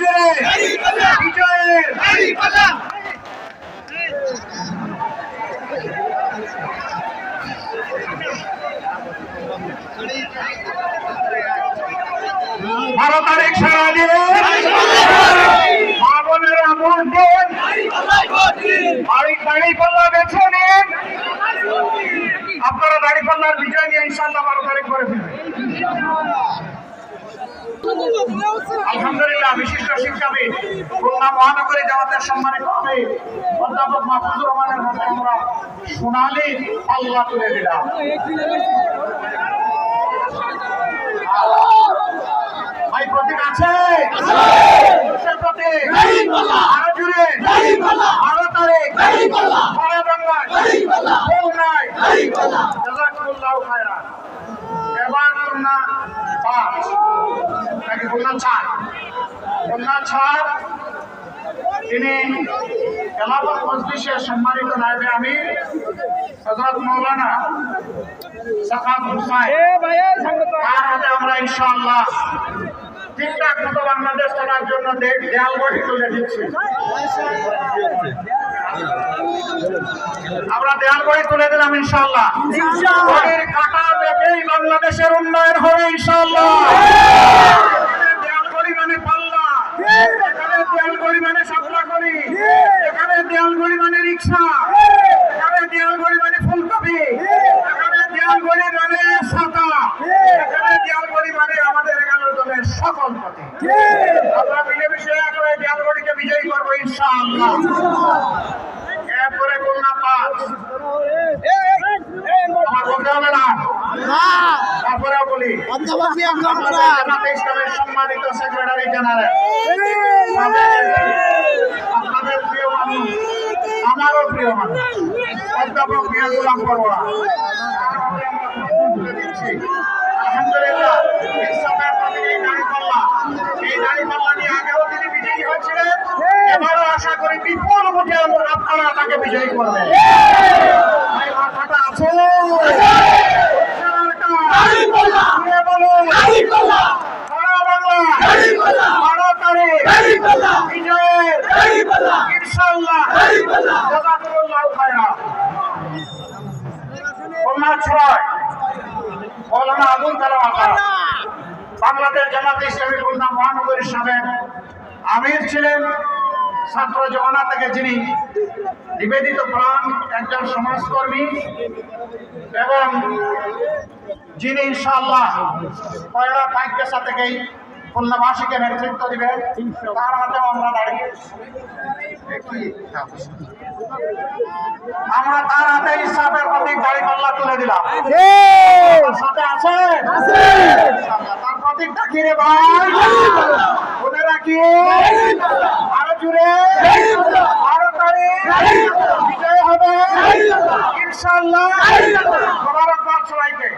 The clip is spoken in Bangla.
জোরে বিজয়ের তারিখ সারাদিন মা বোনেরা ভোট বাড়ি দাড়ি পাল্লা বেছে নিন। আপনারা দাড়ি পাল্লার বিজয় নিয়ে ইনশাল্লাহ বারো তারিখ করে ফেলবেন আলহামদুলিল্লাহ বিশিষ্ট শিক্ষাবিদ খুলনা মহানগরী জামাতের সম্মানিত হবে অধ্যাপক মাহফুজুর রহমানের হাতে আমরা সোনালি পাল্লা তুলে দিলাম। ভাই প্রতীক আছে? কিসের প্রতীক? আরও জুড়ে। আরও তারিখ। সারা বাংলায়। খুলনায় জাজাকুমুল্লাহু খায়রান। এবার খুলনা পাঁচ। তিনি মজলিসের সম্মানিত নায়বে আমি হজরত মৌলানা সাকাত হুসাইন। তার হাতে আমরা ইনশাআল্লাহ ঠিকঠাক মতো বাংলাদেশ চলার জন্য দে- দেয়াল গড়ি তুলে দিচ্ছি। আমরা দেয়াল গড়ি তুলে দিলাম ইনশাআল্লাহ গড়ির কাটা দেখেই বাংলাদেশের উন্নয়ন হবে ইনশাআল্লাহ এখানে দেয়াল গড়ি মানে পাল্লা এখানে দেয়াল গড়ি মানে সাপলা গড়ি এখানে দেয়াল গড়ি মানে রিক্সা এখানে দেয়াল গড়ি মানে ফুলকপি এখানে দেয়াল গড়ি মানে ছাতা এখানে দেয়াল গড়ি মানে আমাদের এগারো দলের সকল পথে আমরা মিলেমিশে একেবারে হয়ে গড়িকে বিজয়ী করব, ইনশাআল্লাহ এরপরে খুলনা পাঁচ আমার বলতে হবে না তারপরেও বলি জামাতে ইসলামের সম্মানিত সেক্রেটারি জেনারেল আপনাদের প্রিয় মানুষ আমারও প্রিয় মানুষ অধ্যাপক মিয়া গোলাম পরোয়া আলহামদুলিল্লাহ ইসলামের প্রতি এই দাঁড়িপাল্লা এই দাঁড়িপাল্লা নিয়ে আগেও তিনি বিজয়ী হয়েছিলেন এবারও আশা করি বিপুল ভোটে আমরা- আপনারা তাকে বিজয়ী করবেন এই মাথাটা আছে দিয়ে বলুন সারা বাংলা বারো তারিখ আবুল কালাম আজাদ বাংলাদেশ জামাতে ইসলামী খুলনা মহানগরীর সাবেক আমির ছিলেন ছাত্র জমানা থেকে যিনি নিবেদিত প্রাণ একজন সমাজকর্মী এবং যিনি ইনশাআল্লাহ পয়লা পাইক পেশা থেকেই খুলনাবাসীকে নেতৃত্ব দিবেন তার হাতেও আমরা দাঁড়িয়ে আমরা তার হাতে ইসলামের প্রতীক দাড়ি পাল্লা তুলে দিলাম। সাথে আছে? তার প্রতীকটা কি রে ভাই? মনে রাখি আরও জুড়ে। আরও তারিখ বিজয় হবে। মোবারকবাদ সবাইকে।